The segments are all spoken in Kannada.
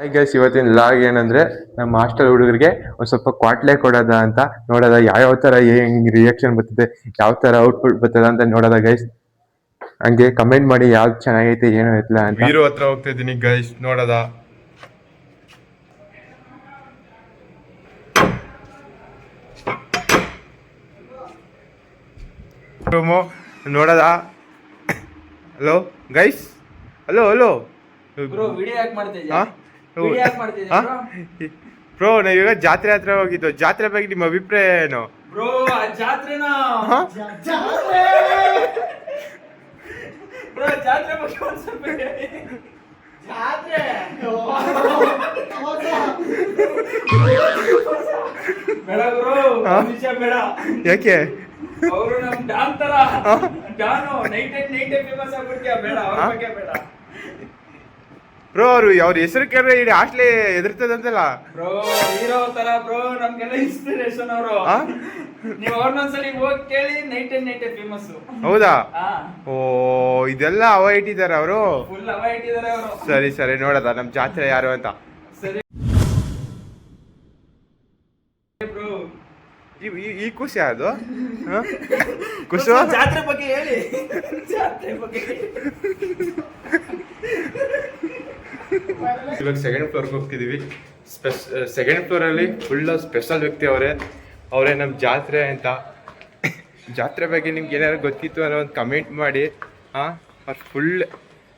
ಹಾಯ್ ಗೈಸ್ ಇವತ್ತಿನ ಲಾಗ್ ಏನಂದ್ರೆ ನಮ್ಮ ಹಾಸ್ಟೆಲ್ ಹುಡುಗರಿಗೆ ಒಂದ್ ಸ್ವಲ್ಪ ಕ್ವಾಟ್ಲೆ ಕೊಡೋದ ಅಂತ ನೋಡೋದ. ಯಾವ ತರ ಹೆಂಗ್ ರಿಯಾಕ್ಷನ್ ಬರ್ತದೆ ಯಾವ ತರ ಔಟ್ಪುಟ್ ಬರ್ತದ ಅಂತ ನೋಡೋದ ಗೈಸ್ ಹಂಗೆ ಕಮೆಂಟ್ ಮಾಡಿ ಯಾವ್ದು ಚೆನ್ನಾಗೈತೆ ಏನೋ ಇಲ್ಲ ಅಂತ. ವೀರು ಹತ್ರ ಹೋಗ್ತಾ ಇದ್ದೀನಿ ಗೈಸ್ ನೋಡದ. ರೂಮು ನೋಡದ. Hello guys hello hello bro video ಯಾಕೆ ಮಾಡ್ತಾ ಹಾ? ಬ್ರೋ ಇವಾಗ ಜಾತ್ರೆ ಹತ್ರ ಹೋಗಿದ್ದು. ಜಾತ್ರೆ ಬಗ್ಗೆ ನಿಮ್ಮ ಅಭಿಪ್ರಾಯ ಏನು? ಬ್ರೋ ಆ ಜಾತ್ರೆನ ಜಾತ್ರೆ! ಬ್ರೋ ಜಾತ್ರೆ ಬಗ್ಗೆ ಒಂದ್ ಸ್ವಲ್ಪ. ಜಾತ್ರೆ! ಬೇಡ ಬ್ರೋ ನಿಜ ಬೇಡ. ಯಾಕೆ? ಅವರು ನಮ್ ಡಾನ್ ತರ. ಡಾನು ನೈಟ್ ನೈಟ್ ಫೇಮಸ್ ಆಗ್ಬಿಡ್ತೀಯ? ಬೇಡ ಅವ್ರ ಬಗ್ಗೆ ಬೇಡ. ಬ್ರೋ ಅವ್ರು ಅವ್ರ ಹೆಸರು ಕೇಳಿದ್ರೆ ಇಡೀ ಹಾಸ್ಟ್ಲಿ ಎದುರ್ತದಂತಲ್ಲ ಬ್ರೋ ಹೀರೋ ತರ ಬ್ರೋ ನಮ್ಗೆಲ್ಲ ಇನ್ಸ್ಪಿರೇಷನ್ ಅವರು? ನೀವು ಅವ್ರನ್ನೊಂದ್ಸಲಿ ಹೋಗಿ ಕೇಳಿ ನೈಟ್ ಅಂಡ್ ನೈಟ್ ಫೇಮಸ್ ಹೌದಾ? ಓ ಇದೆಲ್ಲ ಅವ ಇಟ್ಟಿದ್ದಾರೆ ಅವರು. ಫುಲ್ ಅವ ಇಟ್ಟಿದ್ದಾರೆ ಅವರು. ಸರಿ ಸರಿ ನೋಡದ ನಮ್ ಜಾತ್ರೆ ಯಾರು ಅಂತ. ಸರಿ. ಬ್ರೋ ಈ ಖುಷಿ ಅದು ಖುಷಿ ಜಾತ್ರೆ ಬಗ್ಗೆ ಹೇಳಿ. ಜಾತ್ರೆ ಬಗ್ಗೆ ಇವಾಗ ಸೆಕೆಂಡ್ ಫ್ಲೋರ್ಗೆ ಹೋಗ್ತಿದ್ದೀವಿ ಸ್ಪೆಸ್ ಸೆಕೆಂಡ್ ಫ್ಲೋರಲ್ಲಿ ಫುಲ್ ಸ್ಪೆಷಲ್ ವ್ಯಕ್ತಿ ಅವರೇ. ಅವರೇ ನಮ್ಮ ಜಾತ್ರೆ ಅಂತ. ಜಾತ್ರೆ ಬಗ್ಗೆ ನಿಮ್ಗೆ ಏನಾದ್ರು ಗೊತ್ತಿತ್ತು ಅನ್ನೋ ಒಂದು ಕಮೆಂಟ್ ಮಾಡಿ. ಹಾಂ? ಫುಲ್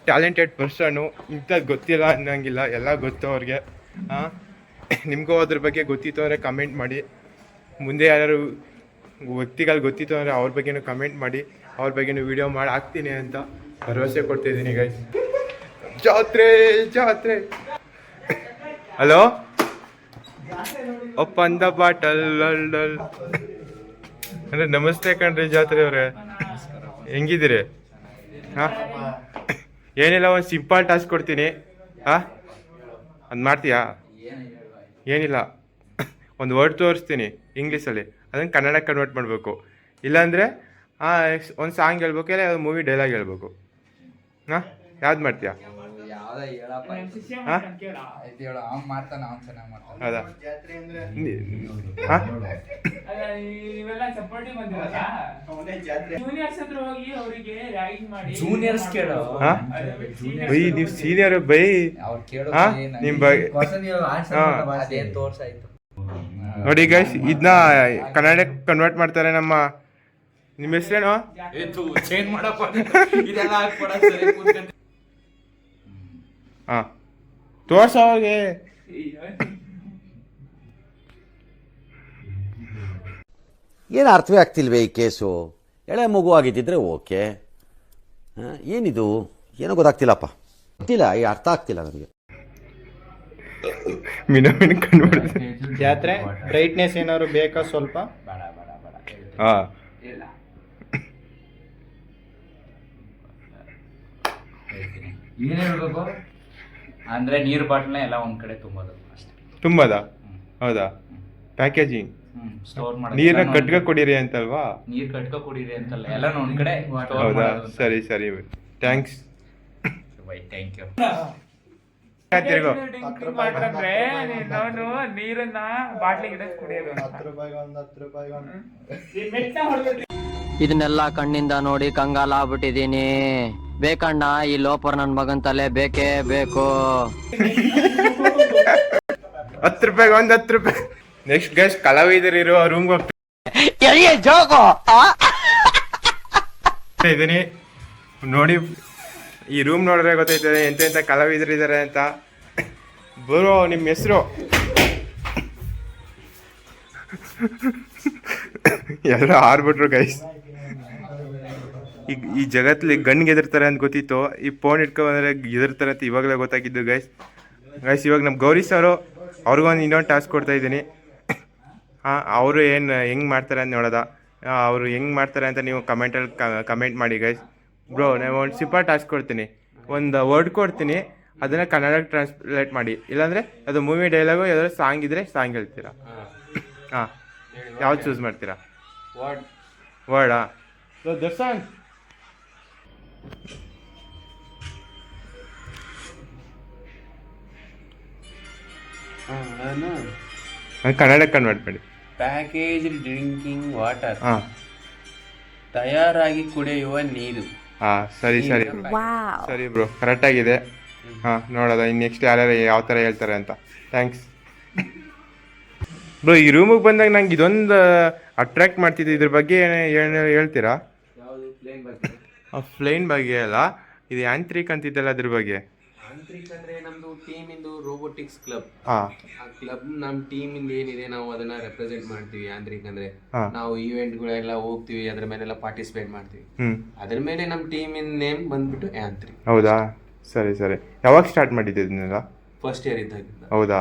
ಟ್ಯಾಲೆಂಟೆಡ್ ಪರ್ಸನು ಇಂಥದ್ದು ಗೊತ್ತಿಲ್ಲ ಅನ್ನಂಗಿಲ್ಲ. ಎಲ್ಲ ಗೊತ್ತು ಅವ್ರಿಗೆ. ಹಾಂ? ನಿಮಗೂ ಅದ್ರ ಬಗ್ಗೆ ಗೊತ್ತಿತ್ತು ಅಂದರೆ ಕಮೆಂಟ್ ಮಾಡಿ. ಮುಂದೆ ಯಾರು ವ್ಯಕ್ತಿಗಳು ಗೊತ್ತಿತ್ತು ಅಂದರೆ ಅವ್ರ ಬಗ್ಗೆನೂ ಕಮೆಂಟ್ ಮಾಡಿ. ಅವ್ರ ಬಗ್ಗೆನೂ ವಿಡಿಯೋ ಮಾಡಿ ಹಾಕ್ತೀನಿ ಅಂತ ಭರವಸೆ ಕೊಡ್ತಿದ್ದೀನಿ ಗೈಸ್ ಜಾತ್ರೆ ಜಾತ್ರೆ. ಹಲೋ? ಒಪ್ಪಂದ ಬಾಟಲ್ ಅಂದ್ರೆ ನಮಸ್ತೆ ಕಣ್ರಿ ಜಾತ್ರೆ ಅವ್ರೆ ಹೆಂಗಿದ್ದೀರಿ? ಹಾ? ಏನಿಲ್ಲ, ಒಂದು ಸಿಂಪಲ್ ಟಾಸ್ಕ್ ಕೊಡ್ತೀನಿ. ಹಾ? ಅದು ಮಾಡ್ತೀಯಾ? ಏನಿಲ್ಲ. ಒಂದು ವರ್ಡ್ ತೋರಿಸ್ತೀನಿ ಇಂಗ್ಲೀಷಲ್ಲಿ. ಅದನ್ನು ಕನ್ನಡ ಕನ್ವರ್ಟ್ ಮಾಡಬೇಕು. ಇಲ್ಲಾಂದರೆ ಒಂದು ಸಾಂಗ್ ಹೇಳ್ಬೇಕು, ಇಲ್ಲ ಮೂವಿ ಡೈಲಾಗ್ ಹೇಳ್ಬೇಕು. ಹಾಂ? ಯಾವ್ದು ಮಾಡ್ತೀಯಾ? ಹೌದಾ? ಜೂನಿಯರ್ಸ್ ಕೇಳು. ಬೈ ನೀವು ಸೀನಿಯರ್ ಬೈ. ಅವ್ರು ಕೇಳೋ ಹಾ? ನಿಮ್ ಬಗ್ಗೆ- ಹಾ. ಅದೇನ್ ತೋರ್ಸಾಯ್ತು. ನೋಡಿ ಗೈಸ್ ಇದನ್ನ ಕನ್ನಡ ಕನ್ವರ್ಟ್ ಮಾಡ್ತಾರೆ ನಮ್ಮ ನಿಮ್ಮ ಹೆಸರೇನು? ಚೇಂಜ್ ಮಾಡಪ್ಪ. ಇದೆಲ್ಲ ಹಾಂ. ತೋರ್ಸ ಅವ್ರಿಗೆ. ಏನು ಅರ್ಥವೇ ಆಗ್ತಿಲ್ವೇ ಈ ಕೇಸು? ಎಳೆ ಮಗು ಆಗಿದ್ದಿದ್ರೆ ಓಕೆ. ಆ, ಏನಿದು? ಏನೋ ಗೊತ್ತಾಗ್ತಿಲ್ಲಪ್ಪ. ಗೊತ್ತಿಲ್ಲ ಈ ಅರ್ಥ ಆಗ್ತಿಲ್ಲ ನನಗೆ. ಮಿನ ಮಿನ ಕನ್ವರ್ಟ್ ಜಾತ್ರೆ ಬ್ರೈಟ್ನೆಸ್ ಏನಾದ್ರು ಬೇಕಾ ಸ್ವಲ್ಪ? ಹಾಂ. ಏನ್ ಹೇಳ್ಬೇಕು? ಅಂದ್ರೆ ನೀರ್ ಬಾಟ್ಲ್ನ ಎಲ್ಲ ಒಂದ್ ಕಡೆ ತುಂಬೋದು ಅಷ್ಟೇ. ತುಂಬದ? ಹೌದಾ? ಪ್ಯಾಕೇಜಿಂಗ್ ಸ್ಟೋರ್ ಮಾಡಿ ನೀರನ್ನ ಕಟ್ಕ ಕೊಡಿರಿ ಅಂತಲ್ವಾ? ನೀರ್ ಕಟ್ಕ ಕುಡೀರಿ ಅಂತಲ್ಲ ಎಲ್ಲ ಒಂದ್ ಕಡೆ ಸ್ಟೋರ್ ಹೌದಾ? ಮಾಡೋದು ಸರಿ ಸರಿ ಥ್ಯಾಂಕ್ಸ್ ಬೈ ಥ್ಯಾಂಕ್ ಯು ತಿರ್ಗೋ. ಮಾಡ್ಕೊಂಡ್ರೆ ನಾನು ನೀರನ್ನ ಬಾಟ್ಲಿಗೆ ಇಡಕ್ ಕುಡಿಯೋದು. ಹತ್ತು ರೂಪಾಯಿ ಒಂದು ಹತ್ತು ರೂಪಾಯಿ ಒಂದು ಇದನ್ನೆಲ್ಲ ಕಣ್ಣಿಂದ ನೋಡಿ ಕಂಗಾಲ ಆಗ್ಬಿಟ್ಟಿದೀನಿ ಬೇಕಣ್ಣ ಈ ಲೋಪರ್ ನನ್ ಮಗನ್ ತಲೆ ಬೇಕೇ ಬೇಕು. ಹತ್ತು ರೂಪಾಯಿ ಒಂದ್ ಹತ್ತು ರೂಪಾಯಿ. ನೆಕ್ಸ್ಟ್ ಗೆಸ್ಟ್ ಕಲಾವಿದರು ಇರೋ ರೂಮ್ಗೆ ಹೋಗ್ತಾ ಇದೀನಿ. ನೋಡಿ ಈ ರೂಮ್ ನೋಡಿದ್ರೆ ಗೊತ್ತೈತದೆ ಎಂತ ಎಂತ ಕಲಾವಿದರು ಇದ್ದಾರೆ ಅಂತ. ಬರೋ ನಿಮ್ಮ ಹೆಸರು? ಎಲ್ಲ ಆರ್ಬಿಟ್ರು ಗೈಸ್ ಈಗ ಈ ಜಗತ್ತಲ್ಲಿ ಗಣ್ಣಿಗೆ ಎದುರ್ತಾರೆ ಅಂತ ಗೊತ್ತಿತ್ತು. ಈ ಫೋನ್ ಇಟ್ಕೊಂಡ್ರೆ ಎದುರ್ತಾರೆ ಅಂತ ಇವಾಗಲೇ ಗೊತ್ತಾಗಿದ್ದು ಗೈಸ್ ಗೈಸ್ ಇವಾಗ ನಮ್ಮ ಗೌರಿ ಸರು ಅವ್ರಿಗೊಂದು ಇನ್ನೊಂದು ಟಾಸ್ಕ್ ಕೊಡ್ತಾ ಇದ್ದೀನಿ. ಹಾಂ ಅವರು ಏನು ಹೆಂಗೆ ಮಾಡ್ತಾರೆ ಅಂತ ನೋಡೋದ. ಅವರು ಹೆಂಗೆ ಮಾಡ್ತಾರೆ ಅಂತ ನೀವು ಕಮೆಂಟಲ್ಲಿ ಕಮೆಂಟ್ ಮಾಡಿ ಗೈಸ್ ಬ್ರೋ ನಾನು ಒಂದು ಸಿಂಪಲ್ ಟಾಸ್ಕ್ ಕೊಡ್ತೀನಿ. ಒಂದು ವರ್ಡ್ ಕೊಡ್ತೀನಿ. ಅದನ್ನು ಕನ್ನಡಕ್ಕೆ ಟ್ರಾನ್ಸ್ಲೇಟ್ ಮಾಡಿ. ಇಲ್ಲಾಂದರೆ ಅದು ಮೂವಿ ಡೈಲಾಗು ಯಾವ್ದಾದ್ರು ಸಾಂಗ್ ಇದ್ದರೆ ಸಾಂಗ್ ಹೇಳ್ತೀರಾ. ಹಾಂ. ಯಾವ್ದು ಚೂಸ್ ಮಾಡ್ತೀರಾ? ವರ್ಡ್ ವರ್ಡಾ ದರ್ಶನ್ ಕನ್ನಡ ಕನ್ವರ್ಟ್ ಮಾಡಿ. Package drinking water. ಹಾ. ತಯಾರಾಗಿ ಕುಡಿಯುವ ನೀರು. ಹಾ ಸರಿ ಸರಿ. ಸರಿ ಬ್ರೋ ಕರೆಕ್ಟ್ ಆಗಿದೆ ಹಾ ನೋಡೋದ ಇನ್ನು ನೆಕ್ಸ್ಟ್ ಯಾರ್ಯಾರು ಯಾವ ಥರ ಹೇಳ್ತಾರೆ ಅಂತ. ಥ್ಯಾಂಕ್ಸ್ ಬ್ರೋ ಈ ರೂಮಿಗೆ ಬಂದಾಗ ನಂಗೆ ಇದೊಂದು ಅಟ್ರಾಕ್ಟ್ ಮಾಡ್ತಿದ್ದು ಇದ್ರ ಬಗ್ಗೆ ಏನು ಹೇಳ್ತೀರಾ? ಫ್ಲೈನ್ ಬಗ್ಗೆ ಅಲ್ಲ ಇದು ಯಾಂತ್ರಿಕ್ ಅಂತಿದ್ದಲ್ಲ ಅದ್ರ ಬಗ್ಗೆ. ತಾಂತ್ರಿಕ ಅಂದ್ರೆ ನಮ್ದು ಟೀಮ್ ಇಂದು ರೋಬೋಟಿಕ್ಸ್ ಕ್ಲಬ್ ಹಾ. ಆ ಕ್ಲಬ್ ನಮ್ ಟೀಮ್ ಇಂದ ಏನಿದೆ ನಾವು ಅದನ್ನ ರೆಪ್ರೆಸೆಂಟ್ ಮಾಡ್ತೀವಿ ಯಾಂತ್ರಿಕ್ ಅಂದ್ರೆ. ಹಾ. ನಾವು ಈವೆಂಟ್ ಗಳೆಲ್ಲ ಹೋಗ್ತೀವಿ ಅದ್ರ ಮೇಲೆಲ್ಲ ಪಾರ್ಟಿಸಿಪೇಟ್ ಮಾಡ್ತೀವಿ. ಹ್ಮ್. ಅದ್ರ ಮೇಲೆ ನಮ್ ಟೀಮ್ ಇನ್ ನೇಮ್ ಬಂದ್ಬಿಟ್ಟು ಯಾಂತ್ರಿಕ್. ಹೌದಾ? ಸರಿ ಸರಿ. ಯಾವಾಗ ಸ್ಟಾರ್ಟ್ ಮಾಡಿದ್ದು ಇದನ್ನೆಲ್ಲ? ಫಸ್ಟ್ ಇಯರ್ ಇದ್ದಾಗಿಂದ. ಹೌದಾ?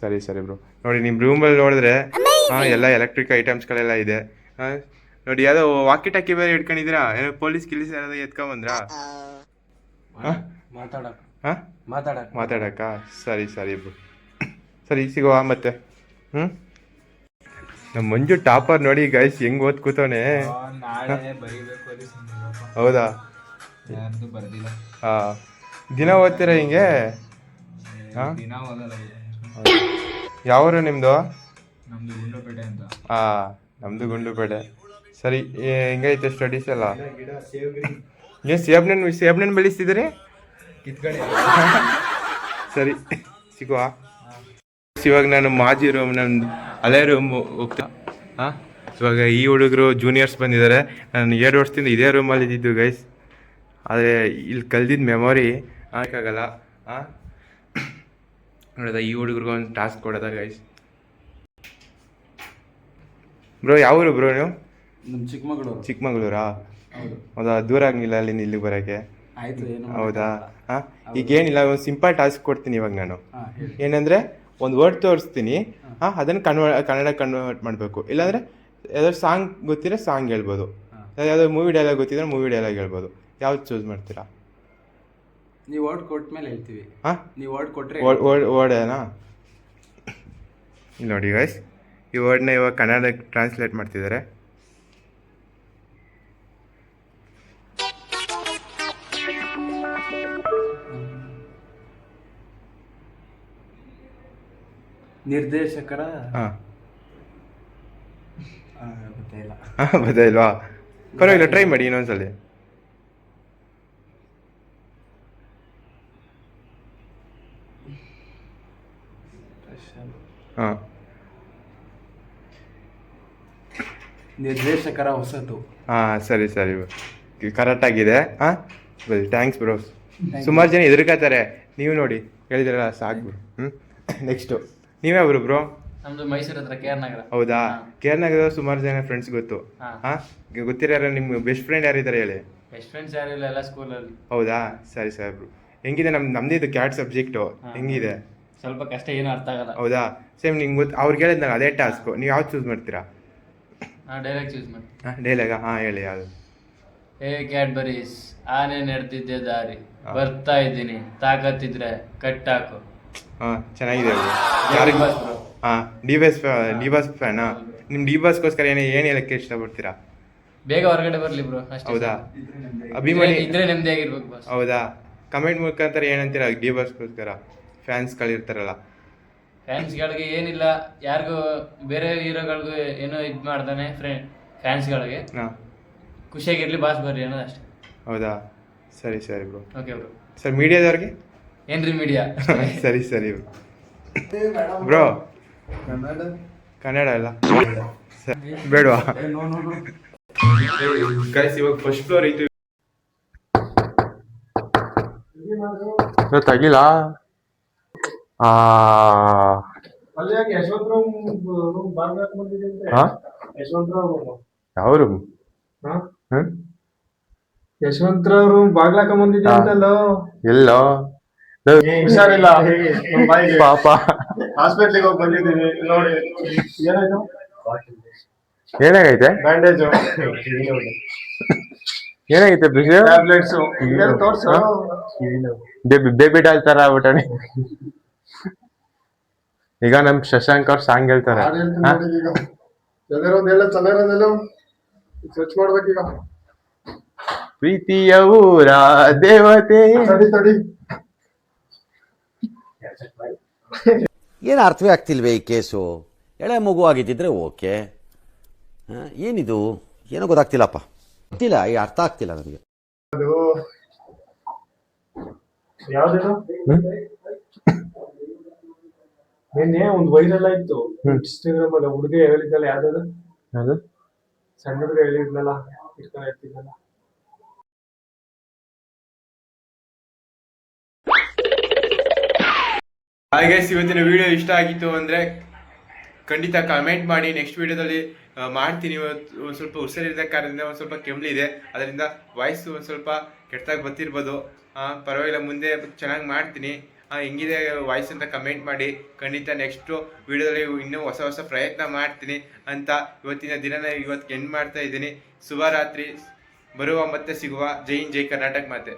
ಸರಿ ಸರಿ ಬ್ರೋ ನೋಡಿ ನಿಮ್ಮ ರೂಮಲ್ಲಿ ನೋಡಿದ್ರೆ ಹಾಂ ಎಲ್ಲ ಎಲೆಕ್ಟ್ರಿಕ್ ಐಟಮ್ಸ್ಗಳೆಲ್ಲ ಇದೆ. ಹಾಂ ನೋಡಿ ಯಾವ್ದೋ ವಾಕಿ ಟಾಕಿ ಬೇರೆ ಇಟ್ಕೊಂಡಿದ್ದೀರಾ? ಏನೋ ಪೊಲೀಸ್ ಗಿಲೀಸ್ ಯಾರಾದ್ರು ಎತ್ಕೊಂಬಂದ್ರಾ ಮಾತಾಡಕ್ ಹಾಂ? ಮಾತಾಡಕ್ ಮಾತಾಡಕ್ಕ? ಸರಿ ಸರಿ ಬ್ರೋ ಸರಿ ಸಿಗುವ ಮತ್ತೆ. ಹ್ಞೂ ನಮ್ಮ ಮಂಜು ಟಾಪರ್ ನೋಡಿ ಗೈಸ್ ಹೆಂಗ್ ಓದ್ ಕೂತವನೆ. ನಾಳೆ ಬರೀಬೇಕು ಅಲ್ಲಿ ಸುಮ್ನಿರಪ್ಪ. ಹೌದಾ? ಹಾ ಬರ್ದಿಲ್ಲ. ಹಾಂ ದಿನ ಓದ್ತೀರಾ ಹಿಂಗೆ? ಯಾವ ನಿಮ್ದು ಹಾ ಯಾವರು ನಿಮ್ಮದು ನಮ್ದು ಗುಂಡ್ಲುಪೇಟೆ ಅಂತ. ಹಾಂ ನಮ್ಮದು ಗುಂಡ್ಲುಪೇಟೆ. ಸರಿ ಹೆಂಗೈತೆ ಸ್ಟಡೀಸ್ ಎಲ್ಲ? ನೀವು ಸೇಬ್ನ ಸೇಬ್ನ ಬೆಳೆಸ್ತಿದ್ದೀರಿ? ಸರಿ ಸಿಗುವ. ಇವಾಗ ನಾನು ಮಾಜಿ ರೂಮ್ ನನ್ನ ಹಳೆ ರೂಮ್ ಹೋಗ್ತಾ ಹಾಂ ಇವಾಗ ಈ ಹುಡುಗರು ಜೂನಿಯರ್ಸ್ ಬಂದಿದ್ದಾರೆ. ನಾನು ಎರಡು ವರ್ಷದಿಂದ ಇದೇ ರೂಮಲ್ಲಿ ಇದ್ದಿದ್ದು ಗೈಸ್ ಆದರೆ ಇಲ್ಲಿ ಕಲ್ದಿದ್ದ ಮೆಮೊರಿ ಹಾಕಾಗಲ್ಲ ಹಾಂ ನೋಡಿದ ಈ ಹುಡುಗರಿಗೂ ಒಂದು ಟಾಸ್ಕ್ ಕೊಡೋದ ಗೈಸ್ ಬ್ರೋ ಯಾವ ಊರು ಬ್ರೋ ನೀವು? ನಮ್ ಚಿಕ್ಕಮಗಳೂರು. ಚಿಕ್ಕಮಗಳೂರಾ? ಹೌದು. ದೂರ ಆಗಲಿಲ್ಲ ಅಲ್ಲಿ ಇಲ್ಲಿ ಬರೋಕ್ಕೆ ಆಯ್ತು ಏನು ಹೌದಾ? ಹಾಂ? ಈಗ ಏನಿಲ್ಲ ಒಂದು ಸಿಂಪಲ್ ಟಾಸ್ಕ್ ಕೊಡ್ತೀನಿ ಇವಾಗ ನಾನು. ಏನಂದರೆ ಒಂದು ವರ್ಡ್ ತೋರಿಸ್ತೀನಿ. ಹಾಂ. ಅದನ್ನು ಕನ್ವರ್ ಕನ್ನಡ ಕನ್ವರ್ಟ್ ಮಾಡಬೇಕು. ಇಲ್ಲಾಂದರೆ ಯಾವ್ದಾದ್ರು ಸಾಂಗ್ ಗೊತ್ತಿದ್ರೆ ಸಾಂಗ್ ಹೇಳ್ಬೋದು. ಯಾವ್ದಾದ್ರು ಮೂವಿ ಡೈಲಾಗ್ ಗೊತ್ತಿದ್ರೆ ಮೂವಿ ಡೈಲಾಗ್ ಹೇಳ್ಬೋದು. ಯಾವ್ದು ಚೂಸ್ ಮಾಡ್ತೀರಾ? ನೀವು ವರ್ಡ್ ಹೇಳ್ತೀವಿ. ಹಾಂ? ನೀವು ವರ್ಡ್ ಕೊಟ್ರೆ ವರ್ಡ್ ವರ್ಡೇನಾ ನೋಡಿ ಗೈಸ್ ಈ ವರ್ಡ್ನ ಇವಾಗ ಕನ್ನಡಕ್ಕೆ ಟ್ರಾನ್ಸ್ಲೇಟ್ ಮಾಡ್ತಿದ್ದಾರೆ. ನಿರ್ದೇಶಕರ ಹಾಂ. ಗೊತ್ತಿಲ್ಲ ಪರವಾಗಿಲ್ಲ ಟ್ರೈ ಮಾಡಿ ಇನ್ನೊಂದ್ಸಲಿ. ಹಾಂ. ನಿರ್ದೇಶಕರ ಹೊಸತು. ಹಾ ಸರಿ ಸರಿ. ಕರೆಕ್ಟ್ ಆಗಿದೆ. ಹಾಂ? ಬರೀ ಥ್ಯಾಂಕ್ಸ್ ಬ್ರೋಸ್ ಸುಮಾರು ಜನ ಎದುರ್ಕೋತಾರೆ ನೀವು ನೋಡಿ ಹೇಳಿದ್ರಲ್ಲ ಸಾಕು. ಬ್ರೋ ಹ್ಞೂ ನೆಕ್ಸ್ಟು ನೀವ್ಯಾವ್ರು ಬ್ರೋ? ನಮ್ದು ಮೈಸೂರು ಹತ್ರ ಕೆ ಆರ್ ನಗರ. ಹೌದಾ? ಕೆಆರ್ ನಗರದ ಸುಮಾರು ಜನ ಫ್ರೆಂಡ್ಸ್ ಗೊತ್ತು. ಹಾ. ಹಾಂ? ಗೊತ್ತಿರೋ ನಿಮ್ಮ ಬೆಸ್ಟ್ ಫ್ರೆಂಡ್ ಯಾರಿದ್ದಾರೆ ಹೇಳಿ? ಬೆಸ್ಟ್ ಫ್ರೆಂಡ್ಸ್ ಯಾರು ಇಲ್ಲ ಎಲ್ಲ ಸ್ಕೂಲಲ್ಲಿ ಹೌದಾ? ಸರಿ ಸರ್ ಬ್ರೋ. ಹೆಂಗಿದೆ ನಮ್ ನಮ್ಮದೇ ಇದು ಕ್ಯಾಟ್ ಸಬ್ಜೆಕ್ಟು ಹೆಂಗಿದೆ? ಸ್ವಲ್ಪ ಕಷ್ಟ ಏನು ಅರ್ಥ ಆಗಲ್ಲ. ಹೌದಾ? ಸೇಮ್ ನಿಂಗೆ ಗೊತ್ತು ಅವ್ರಿಗೆ ಹೇಳಿದ್ನಲ್ಲ ಅದೇ ಟಾಸ್ಕು ನೀವು ಯಾವ್ದು ಚೂಸ್ ಮಾಡ್ತೀರಾ? ಹಾಂ ಡೈರೆಕ್ಟ್ ಚೂಸ್ ಮಾಡಿ ಹಾಂ ಡೈಲಾಗ ಹಾಂ ಹೇಳಿ ಯಾವುದು? ಏ ಕ್ಯಾಟ್ ಬರೀಸ್ ಆನೆ ನಡೆದಿದ್ದೆ ದಾರಿ. ಬರ್ತಾ ಇದ್ದೀನಿ ತಾಕತ್ತಿದ್ರೆ ಕಟ್ಟಾಕು. ಹಾಂ ಚೆನ್ನಾಗಿದೆ ಯಾರು ಯಾರಿಗೆ. ಹಾಂ ಡಿ ಬಸ್ ಡಿ ಬಸ್ ಫ್ಯಾನಾ? ನಿಮ್ಮ ಡಿ ಬಸ್ಗೋಸ್ಕರ ಏನು ಏನು ಹೇಳಕ್ಕೆ ಇಷ್ಟಪಡ್ತೀರಾ? ಬೇಗ ಹೊರಗಡೆ ಬರಲಿ ಬ್ರೋ ಅಷ್ಟೇ ಹೌದಾ? ಅಭಿಮಾನಿ ಇದ್ರೆ ನೆಮ್ಮದಿಯಾಗಿರ್ಬೇಕು ಬಸ್ ಹೌದಾ? ಕಮೆಂಟ್ ಮುಖಾಂತರ ಏನಂತೀರಾ ಡಿ ಬಸ್ಗೋಸ್ಕರ ಫ್ಯಾನ್ಸ್ಗಳಿರ್ತಾರಲ್ಲ ಫ್ಯಾನ್ಸ್ಗಳಿಗೆ ಏನಿಲ್ಲ ಯಾರಿಗೂ ಬೇರೆ ಹೀರೋಗಳಿಗೂ ಏನೋ ಇದು ಮಾಡ್ತಾನೆ ಫ್ರೆಂಡ್ ಫ್ಯಾನ್ಸ್ಗಳಿಗೆ. ಹಾಂ. ಖುಷಿಯಾಗಿರಲಿ ಬಾಸ್ ಬರ್ರಿ ಅನ್ನೋದು ಅಷ್ಟೇ ಹೌದಾ? ಸರಿ ಸರಿ ಬ್ರೋ. Okay bro. ಸರ್ ಮೀಡಿಯಾದವ್ರಿಗೆ? ಏನ್ರಿ ಮೀಡಿಯಾ ಸರಿ ಸರಿ ಬ್ರೋ ಕನ್ನಡ ಅಲ್ಲ. ಬೇಡವಾ? ಗೈಸ್ ಇವಾಗ ಫಸ್ಟ್ ಫ್ಲೋರ್ ಐತಿ ತಗಿಲ್ಲ ಆ ಅಲ್ಲಿ ಯಾಕೆ ಯಶವಂತರಾವ್ ರೂಮ್ ಬಾಗ್ಲಾಕ್ ಬಂದಿದೆ ಅಂತ ಹಾ? ಯಶವಂತರಾವ್ ರೂಮ್ ಯಾವ ರೂಮ್ ಹಾ? ಹ್ಮ್? ಯಶವಂತರಾವ್ ರೂಮ್ ಬಾಗ್ಲಾಕ ಬಂದಿದೆ ಹಾ. ಅಂತಲ್ಲ ಎಲ್ಲೋ? ಹುಷಾರಿಲ್ಲ. ಪಾಪ. ಹಾಸ್ಪಿಟ್ಲಿಗೆ ಹೋಗಿ ಬಂದಿದ್ದೀವಿ ನೋಡಿ ಏನಾಯ್ತು? ಏನಾಗೈತೆ? ಬ್ಯಾಂಡೇಜ್. ಏನಾಗೈತೆ ಬಿಸಿ ಟ್ಯಾಬ್ಲೆಟ್ಸ್. ತೋರ್ಸು? ಬೇಬಿ ಬೇಬಿ ಡಾಲ್ ತರ ಆಗ್ಬಿಟ್ಟಾನೆ ಈಗ ನಮ್ ಶಶಾಂಕ್ ಅವ್ರ ಸಾಂಗ್ ಹೇಳ್ತಾರೆ. ಸರ್ಚ್ ಮಾಡ್ಬೇಕೀಗ. ಪ್ರೀತಿಯ ಊರ ದೇವತೆ. ತಡಿ ತಡಿ. ಏನು ಅರ್ಥವೇ ಆಗ್ತಿಲ್ವೇ ಈ ಕೇಸು? ಎಳೆ ಮಗು ಆಗಿದ್ದಿದ್ರೆ ಓಕೆ. ಹಾಂ ಏನಿದು? ಏನೋ ಗೊತ್ತಾಗ್ತಿಲ್ಲಪ್ಪ. ಗೊತ್ತಿಲ್ಲ ಈ ಅರ್ಥ ಆಗ್ತಿಲ್ಲ ನನಗೆ ಯಾವ್ದೇನು? ನಿನ್ನೆ ಒಂದು ವೈರಲ್ ಆಯ್ತು. ಇನ್ಸ್ಟಾಗ್ರಾಮ್ ಅಲ್ಲಿ ಹುಡುಗ ಹೇಳಿದ್ನಲ್ಲ ಯಾವ್ದು? ಅದು ಸಣ್ಣ ಹುಡುಗ ಹೇಳಿದ್ನಲ್ಲ ಇಟ್ಕೊಂಡು ಇರ್ತಿದ್ನಲ್ಲ ಹಾಗೆ ಇವತ್ತಿನ ವಿಡಿಯೋ ಇಷ್ಟ ಆಗಿತ್ತು ಅಂದರೆ ಖಂಡಿತ ಕಮೆಂಟ್ ಮಾಡಿ. ನೆಕ್ಸ್ಟ್ ವಿಡಿಯೋದಲ್ಲಿ ಮಾಡ್ತೀನಿ. ಇವತ್ತು ಸ್ವಲ್ಪ ಹುಷಾರಿಲ್ಲದ ಕಾರಣದಿಂದ ಒಂದು ಸ್ವಲ್ಪ ಇದೆ ಅದರಿಂದ ವಾಯ್ಸ್ ಒಂದು ಸ್ವಲ್ಪ ಕೆಟ್ಟದಾಗಿ ಬರ್ತಿರ್ಬೋದು. ಪರವಾಗಿಲ್ಲ, ಮುಂದೆ ಚೆನ್ನಾಗಿ ಮಾಡ್ತೀನಿ. ಹೆಂಗಿದೆ ವಾಯ್ಸ್ ಅಂತ ಕಮೆಂಟ್ ಮಾಡಿ. ಖಂಡಿತ ನೆಕ್ಸ್ಟು ವಿಡಿಯೋದಲ್ಲಿ ಇನ್ನೂ ಹೊಸ ಹೊಸ ಪ್ರಯತ್ನ ಮಾಡ್ತೀನಿ ಅಂತ ಇವತ್ತಿನ ದಿನನ ಇವತ್ತು ಎಂಡ್ ಮಾಡ್ತಾ ಇದ್ದೀನಿ. ಶುಭರಾತ್ರಿ. ಬರುವ ಮತ್ತೆ ಸಿಗುವ. ಜೈ ಜೈ ಕರ್ನಾಟಕ ಮಾತೆ.